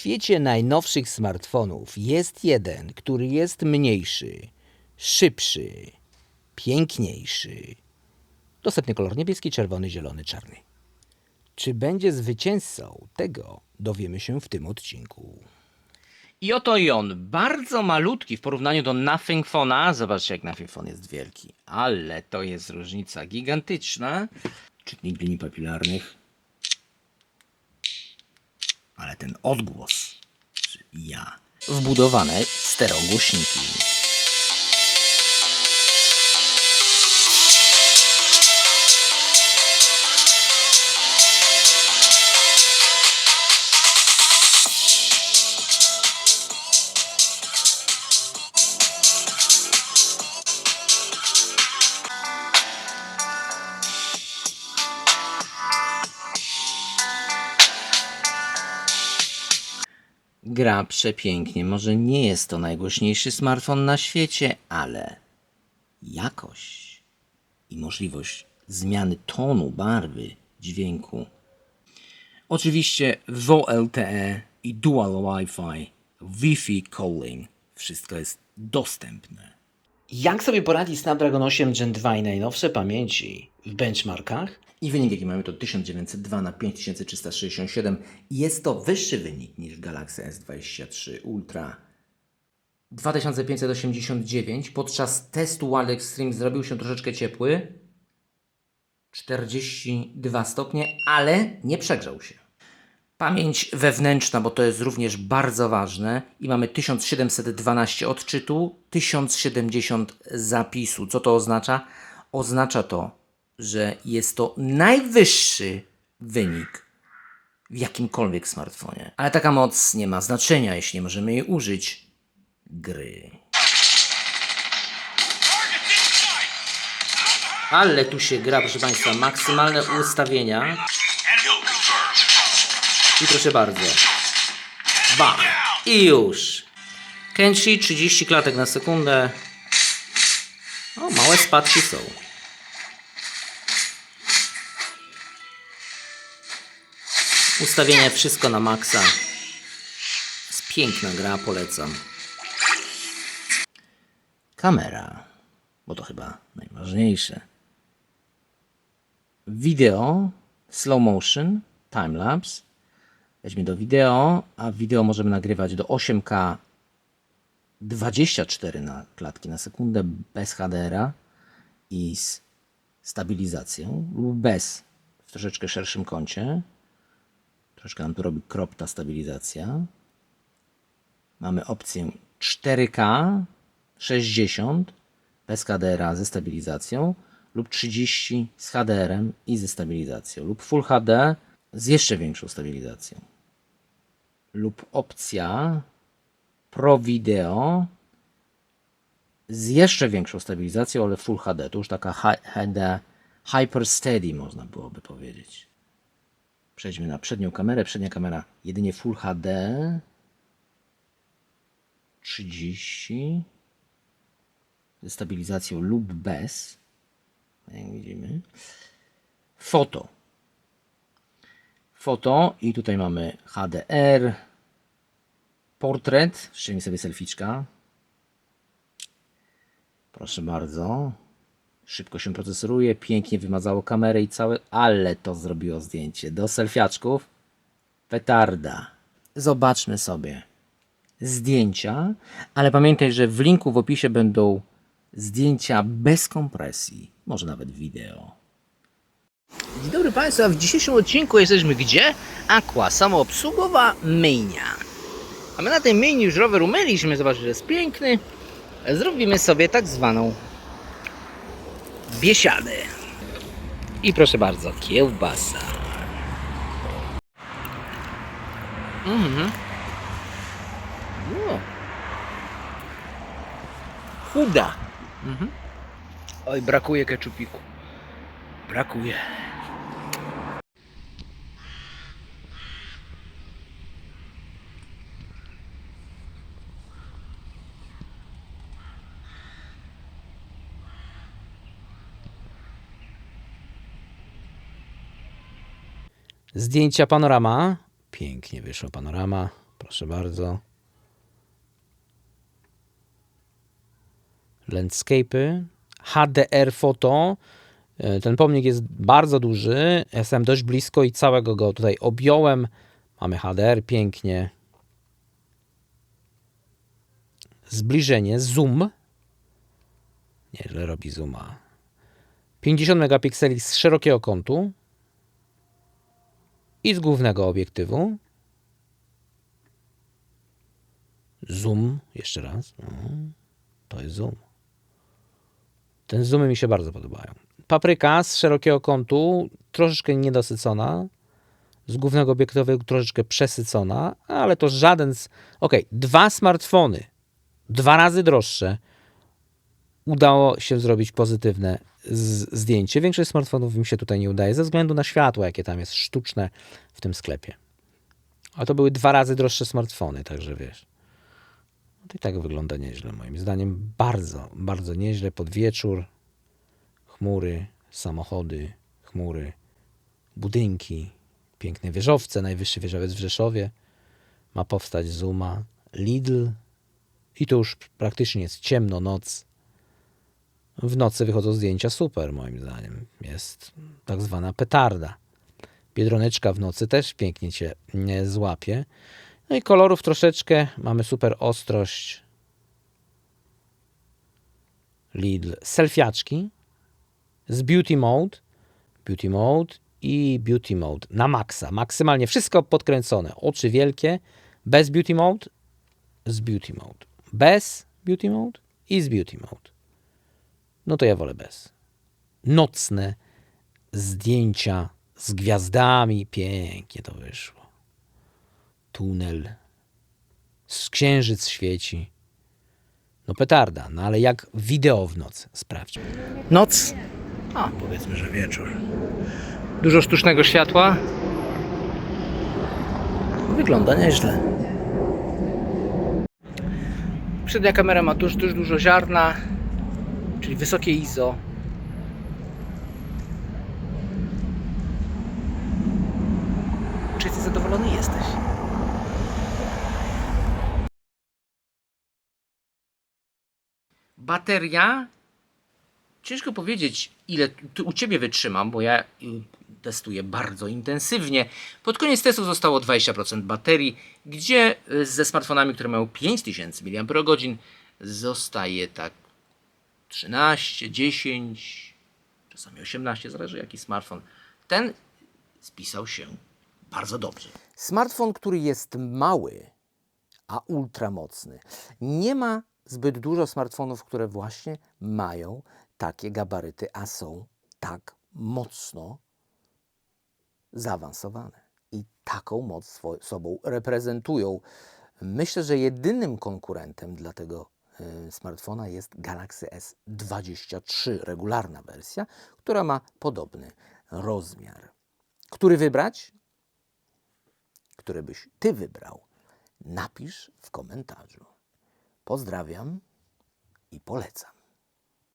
świecie najnowszych smartfonów jest jeden, który jest mniejszy, szybszy, piękniejszy. Dostępny kolor niebieski, czerwony, zielony, czarny. Czy będzie zwycięzcą? Tego dowiemy się w tym odcinku. I oto i on, bardzo malutki w porównaniu do Nothing Phone'a. Zobaczcie, jak Nothing Phone jest wielki. Ale to jest różnica gigantyczna. Czytnik linii papilarnych. Ale ten odgłos, że ja. Wbudowane stereogłośniki. Gra przepięknie. Może nie jest to najgłośniejszy smartfon na świecie, ale jakość i możliwość zmiany tonu, barwy, dźwięku. Oczywiście VLTE i Dual Wi-Fi, Wi-Fi calling. Wszystko jest dostępne. Jak sobie poradzi Snapdragon 8 Gen 2 i najnowsze pamięci w benchmarkach? I wynik jaki mamy to 1902 na 5367. Jest to wyższy wynik niż Galaxy S23 Ultra. 2589 podczas testu Wild Extreme zrobił się troszeczkę ciepły. 42 stopnie, ale nie przegrzał się. Pamięć wewnętrzna, bo to jest również bardzo ważne. I mamy 1712 odczytu, 1070 zapisu. Co to oznacza? Oznacza to, że jest to najwyższy wynik w jakimkolwiek smartfonie. Ale taka moc nie ma znaczenia, jeśli nie możemy jej użyć gry. Ale tu się gra, proszę Państwa, maksymalne ustawienia. I proszę bardzo. Bach. I już. Kenshi 30 klatek na sekundę. O, małe spadki są. Ustawienie wszystko na maksa. Jest piękna gra, polecam. Kamera, bo to chyba najważniejsze. Wideo, slow motion, timelapse. Weźmy do wideo, a wideo możemy nagrywać do 8K 24 na klatki na sekundę bez HDR-a i z stabilizacją lub bez w troszeczkę szerszym kącie. Troszkę nam tu robi crop ta stabilizacja. Mamy opcję 4K 60 bez HDR ze stabilizacją lub 30 z HDR-em i ze stabilizacją lub Full HD z jeszcze większą stabilizacją lub opcja Pro Video z jeszcze większą stabilizacją, ale Full HD. To już taka HD Hyper Steady można byłoby powiedzieć. Przejdźmy na przednią kamerę. Przednia kamera jedynie Full HD 30 ze stabilizacją lub bez. Jak widzimy. Foto. Foto i tutaj mamy HDR. Portret. Szczelnie sobie selficzka. Proszę bardzo. Szybko się procesoruje, pięknie wymazało kamerę i całe, ale to zrobiło zdjęcie. Do selfiaczków petarda. Zobaczmy sobie zdjęcia, ale pamiętaj, że w linku w opisie będą zdjęcia bez kompresji, może nawet wideo. Dzień dobry Państwu, w dzisiejszym odcinku jesteśmy gdzie? Aqua, samoobsługowa myjnia. A my na tej myjni już rower umyliśmy, zobaczcie, że jest piękny. Zrobimy sobie tak zwaną biesiadę. I proszę bardzo, kiełbasa. Mhm. No. Chuda. Mhm. Oj, brakuje keczupiku. Brakuje. Zdjęcia panorama. Pięknie wyszło panorama. Proszę bardzo. Landscape'y. HDR foto. E, Ten pomnik jest bardzo duży. Jestem dość blisko i całego go tutaj objąłem. Mamy HDR pięknie. Zbliżenie, zoom. Nieźle robi zooma. 50 megapikseli z szerokiego kątu i z głównego obiektywu. Zoom, jeszcze raz. To jest zoom. Ten zoomy mi się bardzo podobają. Papryka z szerokiego kątu, troszeczkę niedosycona. Z głównego obiektywu troszeczkę przesycona, ale to żaden z. Ok, dwa smartfony, dwa razy droższe. Udało się zrobić pozytywne zdjęcie. Większość smartfonów mi się tutaj nie udaje, ze względu na światło, jakie tam jest sztuczne w tym sklepie. A to były dwa razy droższe smartfony, także wiesz. No to i tak wygląda nieźle, moim zdaniem. Bardzo, bardzo nieźle. Pod wieczór, chmury, samochody, chmury, budynki, piękne wieżowce. Najwyższy wieżowiec w Rzeszowie. Ma powstać Zuma, Lidl. I to już praktycznie jest ciemno, noc. W nocy wychodzą zdjęcia super, moim zdaniem. Jest tak zwana petarda. Biedroneczka w nocy też pięknie cię nie złapie. No i kolorów troszeczkę. Mamy super ostrość. Lidl. Selfiaczki z Beauty Mode. Beauty Mode i Beauty Mode na maksa. Maksymalnie wszystko podkręcone. Oczy wielkie. Bez Beauty Mode. Z Beauty Mode. Bez Beauty Mode i z Beauty Mode. No to ja wolę bez. Nocne zdjęcia z gwiazdami. Pięknie to wyszło. Tunel. Z księżyc świeci. No petarda, no ale jak wideo w nocy. Sprawdź. Noc. A, powiedzmy, że wieczór. Dużo sztucznego światła. Wygląda nieźle. Przednia kamera ma tuż dużo ziarna, czyli wysokie ISO. Czy jesteś zadowolony? Jesteś. Bateria? Ciężko powiedzieć, ile tu u Ciebie wytrzymam, bo ja testuję bardzo intensywnie. Pod koniec testu zostało 20% baterii, gdzie y, ze smartfonami, które mają 5000 mAh zostaje tak 13, 10, czasami 18, zależy jaki smartfon. Ten spisał się bardzo dobrze. Smartfon, który jest mały, a ultramocny. Nie ma zbyt dużo smartfonów, które właśnie mają takie gabaryty, a są tak mocno zaawansowane i taką moc sobą reprezentują. Myślę, że jedynym konkurentem dla tego smartfona jest Galaxy S23, regularna wersja, która ma podobny rozmiar. Który wybrać? Który byś ty wybrał? Napisz w komentarzu. Pozdrawiam i polecam.